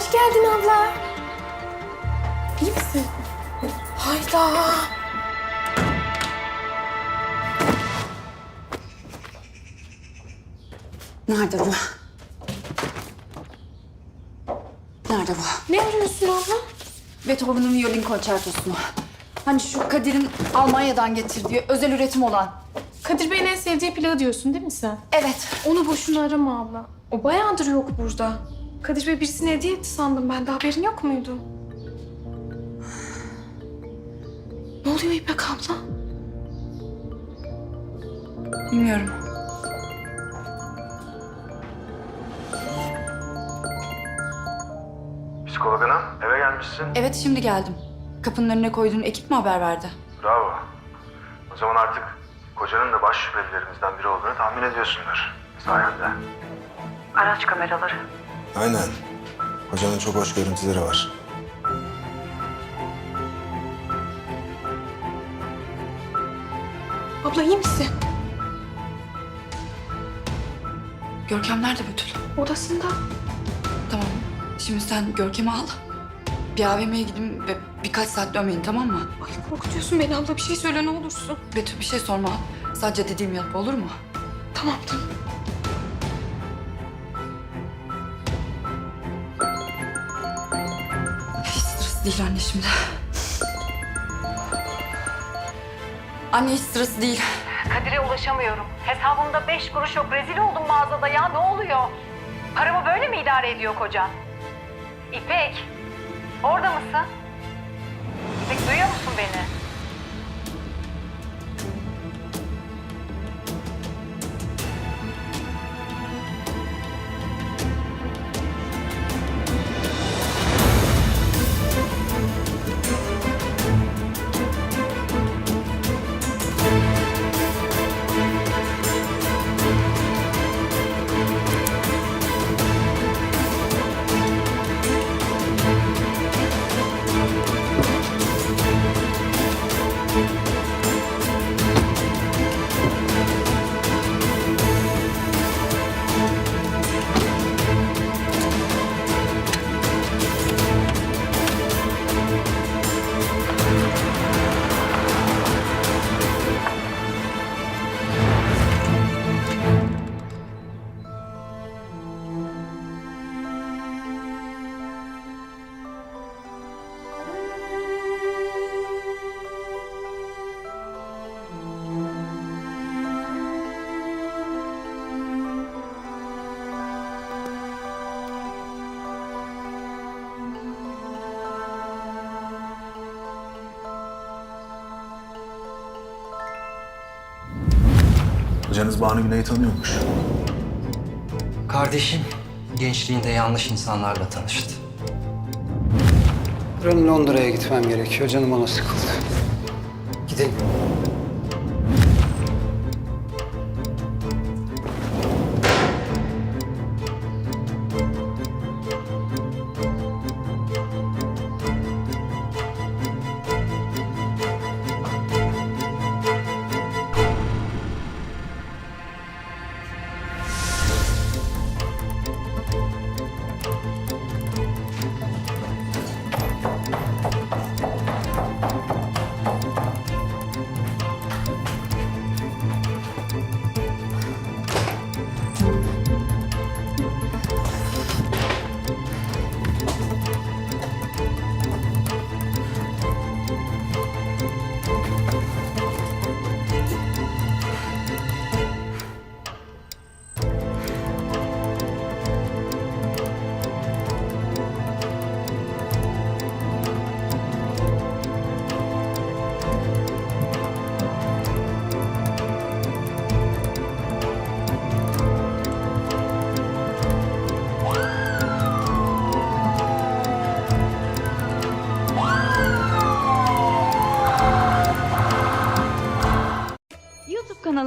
Hoş geldin abla. İyi misin? Hayda. Nerede bu? Nerede bu? Ne arıyorsun abla? Beethoven'ın violin konçertosunu. Hani şu Kadir'in Almanya'dan getirdiği özel üretim olan. Kadir Bey'in en sevdiği plağı diyorsun değil mi sen? Evet. Onu boşuna arama abla. O bayağıdır yok burada. Kadir Bey birisine hediye etti sandım ben de haberin yok muydu? Ne oluyor İpek abla? Bilmiyorum. Psikolog hanım eve gelmişsin. Evet şimdi geldim. Kapının önüne koyduğun ekip mi haber verdi? Bravo. O zaman artık kocanın da baş şüphelilerimizden biri olduğunu tahmin ediyorsundur. Sayende. Araç kameraları. Aynen. Kocanın çok hoş görüntüleri var. Abla iyi misin? Görkem nerede Betül? Odasında. Tamam. Şimdi sen Görkem'i al. Bir AVM'ye gidin ve birkaç saat dönmeyin tamam mı? Ay korkutuyorsun beni abla bir şey söyle ne olursun. Betül bir şey sorma. Sadece dediğimi yap olur mu? Tamam tamam. Sırası değil anne şimdi. Anne hiç sırası değil. Kadir'e ulaşamıyorum. Hesabımda beş kuruş yok. Rezil oldum mağazada ya. Ne oluyor? Paramı böyle mi idare ediyor kocan? İpek, orada mısın? İpek duyuyor Kocanız Banu Güney'i tanıyormuş. Kardeşim gençliğinde yanlış insanlarla tanıştı. Yarın Londra'ya gitmem gerekiyor. Canım ona sıkıldı. Gidelim.